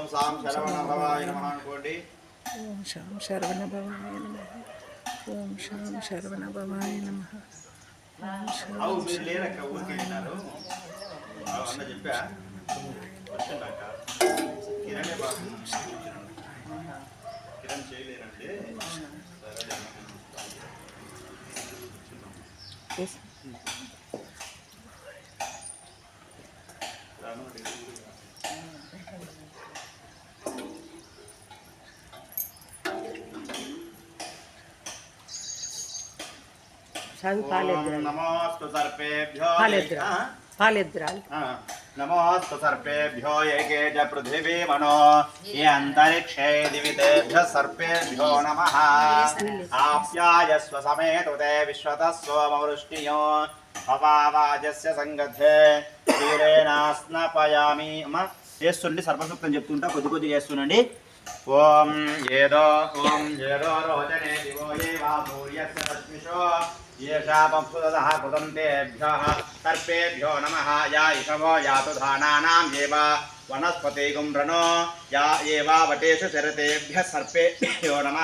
ఓం సాం శరవణ భవాయ నమః అనుకోండి. ఓం శాం శరవణ భవాయ నమ. ఓం శాం శరవణ భవాయ నమ. ఓం శాం అవు మీరు లేరక్క ఊరికే విన్నారు. అవు అన్న చెప్పా? వచ్చిందాక కిరణే బాబు కిరణ్ చేయలేరంటే సరే స్వామి ఓం పాలెద్దురాలి నమోస్తు సర్పేభ్యో పాలెద్దురాలి పాలెద్దురాలి ఆ, నమోస్తు సర్పేభ్యో ఏకే చ పృథివీ మనో ఏ అంతరిక్షే దివితేభ్య సర్పేభ్యో నమ ఆప్యాయస్వ సమేతుతే విశ్వతः సోమవృష్టియో భవావాజస్య సంగద్ధే క్షీరేణాస్నపయామి అమ్మ చేస్తుండి సర్వసూక్తం చెప్తుంటా కొద్ది కొద్ది చేస్తుండండి ఓం ఏదో ఓం ఏదో రోచనే దివో ఏ వా సూర్యస్య येषा पप्सुदः कृतं तेभ्यः सर्पेभ्यो नमः या इषवो यातु धानानां एव వనస్పతిగుం రణో యా ఏవావటేషు శరతేభ్య సర్పేభ్యో నమ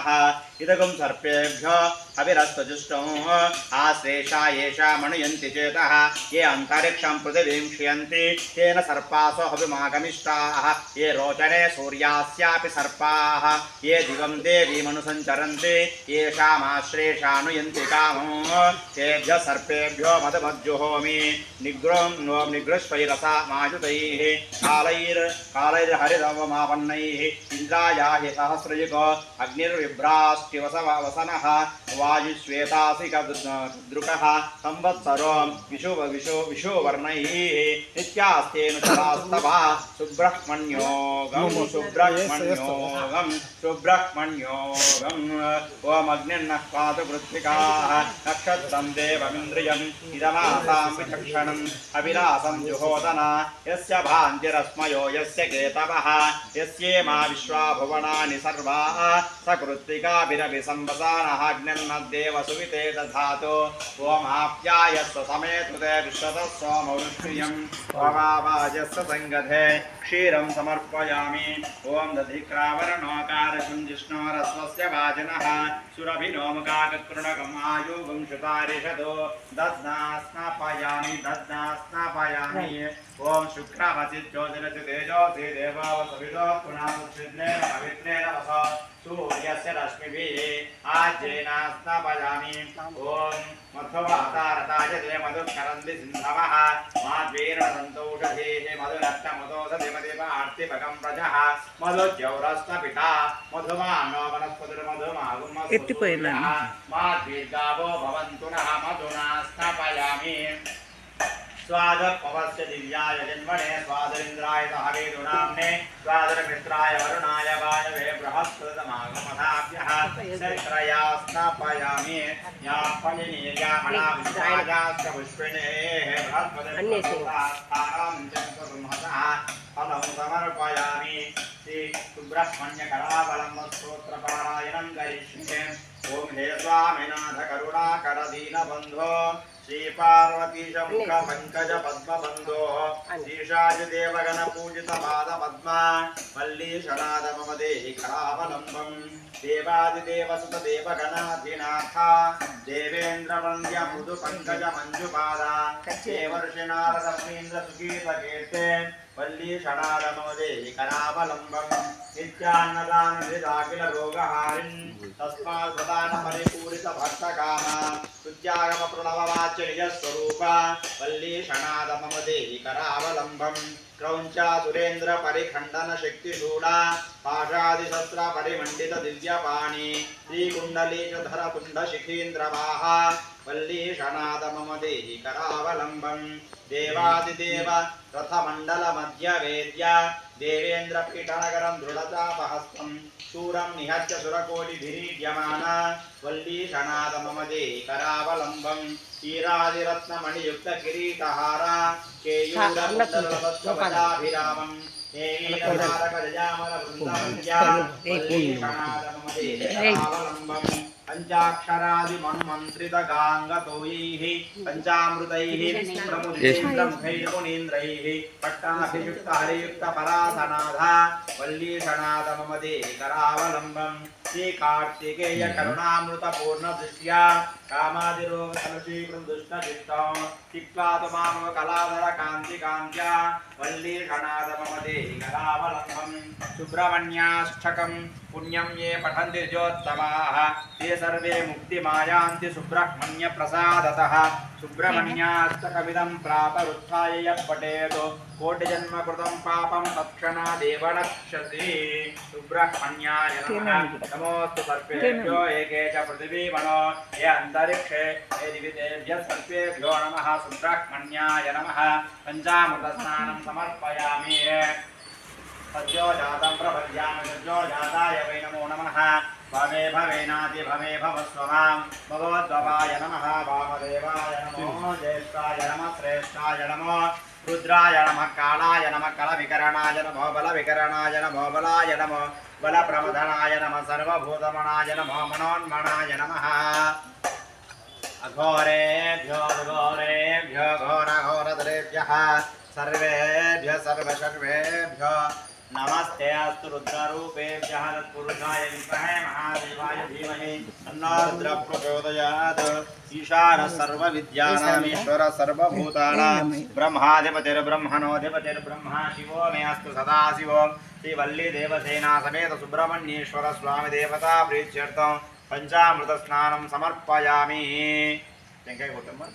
ఇదగుం సర్పేభ్యో అభిరస్తజుష్టం ఆశ్రేషా ఏషా మణుయంతి చేత ఏ అంతరిక్షం పృథివీం క్షయంతి తేన సర్పాసో హవిమాగమిష్టా ఏ రోచనే సూర్యాస్యాపి సర్పా ఏ దిగం దేవీమనుసంచరంతి ఏషామాశ్రేషానుయంతి కామం తేభ్య సర్పేభ్యో మధుమజ్జుహోమి నిగ్రోం నోం నిగృష్వైరసా మాయుతై కాలైర్ कालैर्हरितवमापन्नैः इन्द्रायाहि सहस्रयुगो अग्निर्विभ्राष्टिवसव वसनः वायुश्वेतासिकदृकः संवत्सरो विशु विशु विशुवर्णैः नित्यास्तेनुचरास्तवः सुब्रह्मण्योगं सुब्रह्मण्योगं सुब्रह्मण्योगम् जुहोदन यस्य भान्तिरस्मयो यस्य यस्येमा विश्वा भुवनानि सर्वा, स कृत्तिकाभिरभिसंवसानः देवसुविते दधातु। ॐ आप्यायस्व समेतुते विश्वतः सोमौरुष्यम् ओमावाजस्व सङ्गधे क्षीरं समर्पयामि। ॐ दधिक्रावरणोकारकुञ्जिष्णोरस्वस्य वाजिनः। सुरभिनोमुकाकतृणकमायुगुं शुतारिषदो दध्ना स्नापयामि ॐ शुक्रमसि ज्योतिरसि तेजोऽसि देवावसविदो पुनः पवित्रेण सूर्यस्य रश्मिभिः आज्येनास्तपजामि ॐ मध्ववातारताय ते मधुकरन्दि सिन्धवः। माद्वीर्णसन्तोषधेः मधुरत्नमधोसधिमधिपार्थिपकं व्रजः मधुज्यौरस्तपिता मधुमानो वनस्पतिर्मधुमागुमसूर्यः माद्वीर्गावो भवन्तु नः मधुना स्वादपवस्य दिव्याय जन्मने स्वादरिन्द्राय सहवेदुनाम्ने स्वादरमित्राय वरुणाय वायवे बृहस्पतमागमधाभ्यः चैत्रया स्नापयामि या फलिनीर्यामणाविश्वायाश्च पुष्पिणेः बृहस्पतिस्थानां चन्द्रबृंहसः फलं समर्पयामि శ్రీ సుబ్రహ్మణ్య కళాబలమ్మ స్తోత్ర పారాయణం కరిష్యే ఓం హేస్వామినాథ కరుణాకర దీనబంధో. శ్రీ పార్వతీశ ముఖ పంకజ పద్మబంధో ఈశాజి దేవగణ పూజిత పాద పద్మ మల్లీశనాథ మమ దేహి కళావలంబం దేవాదిదేవసుత దేవగణాధినాథ దేవేంద్ర మృదు పంకజ మంజుపాద దేవర్షిణార సుకీర్త కీర్తే देहि करावलम्बम् नित्यान्नदान निदाकिल रोगहारिन् तस्मात् प्रदान परिपूरित भक्तकामा सुत्यागम प्रणव वाच्य निजस्वरूप वल्लीषणाद मम देहि करावलम्बम् क्रौञ्चा सुरेन्द्र परिखण्डन देहि करावलम्बम् देवादिदेव रथमण्डल मध्यवेद्य देवेन्द्र पीठनगरं दृढचापहस्तं शूरं निहत्य सुरकोटिभिरीड्यमान वल्लीषणाद मम देहि करावलम्बम् क्षीरादिरत्नमणियुक्त किरीटहार केयूरकुण्डलवत्सवचाभिरामम् देवीरमारकजयामल वृन्दवन्द्या वल्लीषणाद मम देहि करावलम्बम् पञ्चाक्षरादिमन्मन्त्रितगाङ्गतोयैः पञ्चामृतैः प्रमुदितेन्द्रमुखैर्मुनीन्द्रैः पट्टाभियुक्तहरियुक्तपरासनाथ वल्लीषणाद मम करावलम्बम् श्रीकार्तिकेय करुणामृतपूर्णदृष्ट्या కామాదిరోగ కలుషీకృతం దుష్టచిత్తం తిక్లాతమామవ కళాధర కాంతి కాంత్యా వల్లీ కణాద మమ దేహి కళావలంబం సుబ్రహ్మణ్యాష్టకం పుణ్యం ఏ పఠంతి జ్యోత్తమాః ముక్తి మాయాంతి సుబ్రహ్మణ్య ప్రసాదతః सुब्रह्मण्यप्रसादतः सुब्रह्मण्याष्टकमिदं प्रातरुत्थाय यः पठेत्। कोटिजन्मकृतं पापं तत्क्षणादेव नक्ष्यति सुब्रह्मण्याय नमः। नमोऽस्तु सर्पेभ्यो एके च पृथिवीमनो। ये अन्तरिक्षे ये दिवितेभ्यः सर्पेभ्यो नमः। सुब्रह्मण्याय नमः। पञ्चामृतस्नानं समर्पयामि। सद्यो जातं प्रपद्यामि सद्यो जाताय वै नमो नमः। భవే భవేనాది భవే భవస్వమాం భగవద్భవాయ నమ వామదేవాయ నమో జ్యేష్ఠాయ నమ శ్రేష్టాయ నమో రుద్రాయ నమ కాళాయ నమ కళ వికరణాయ నమో బల వికరణాయ నమో బలాయ నమో బల ప్రమదనాయ నమ సర్వభూతమణాయ నమో మనోన్మణాయ నమ అఘోరేభ్యో ఘోరేభ్యో ఘోర ఘోరద్రేభ్య సర్వేభ్య సర్వ సర్వేభ్యో नमस्ते अस्तु रुद्ररूपेभ्यः तत्पुरुषाय विद्महे महादेवाय धीमहि तन्नाद्रप्रचोदयात् ईशानः सर्वविद्यानामीश्वर सर्वभूतानां ब्रह्माधिपतिर्ब्रह्मणोऽधिपतिर्ब्रह्मा शिवो मे अस्तु सदाशिवो श्रीवल्लीदेवसेना समेत सुब्रह्मण्येश्वर स्वामिदेवता प्रीत्यर्थं पञ्चामृतस्नानं समर्पयामि वेङ्कयकुटुम्बम्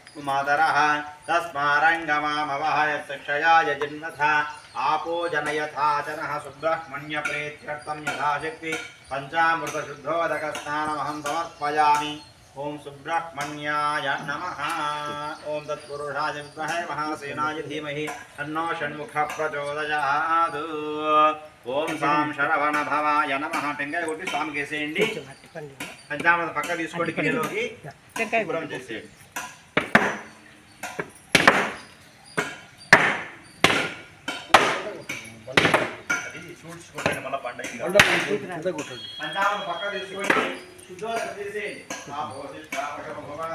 मातरः तस्मारङ्गमामवः यत्क्षयाय जिन्नथ आपो जनयथाचनः सुब्रह्मण्यप्रीत्यर्थं यथाशक्ति पञ्चामृतशुद्धोदकस्नानमहं समर्पयामि ॐ सुब्रह्मण्याय नमः ॐ तत्पुरुषाय विद्महे महासेनाय धीमहि तन्नो षण्मुखः प्रचोदयात् ఓం సాం శరవణ భవాయ నమ టెంకాయ కొట్టి స్వామికి వేసేయండి పంచామృత పక్క తీసుకోండి కిందలోకి టెంకాయ శుభ్రం చేసేయండి అది చూడ్చుకోండి మళ్ళీ పండగ పంచామృత పక్క తీసుకోండి శుద్ధోదక చేసేయండి ఆ భోజిష్టామక భవః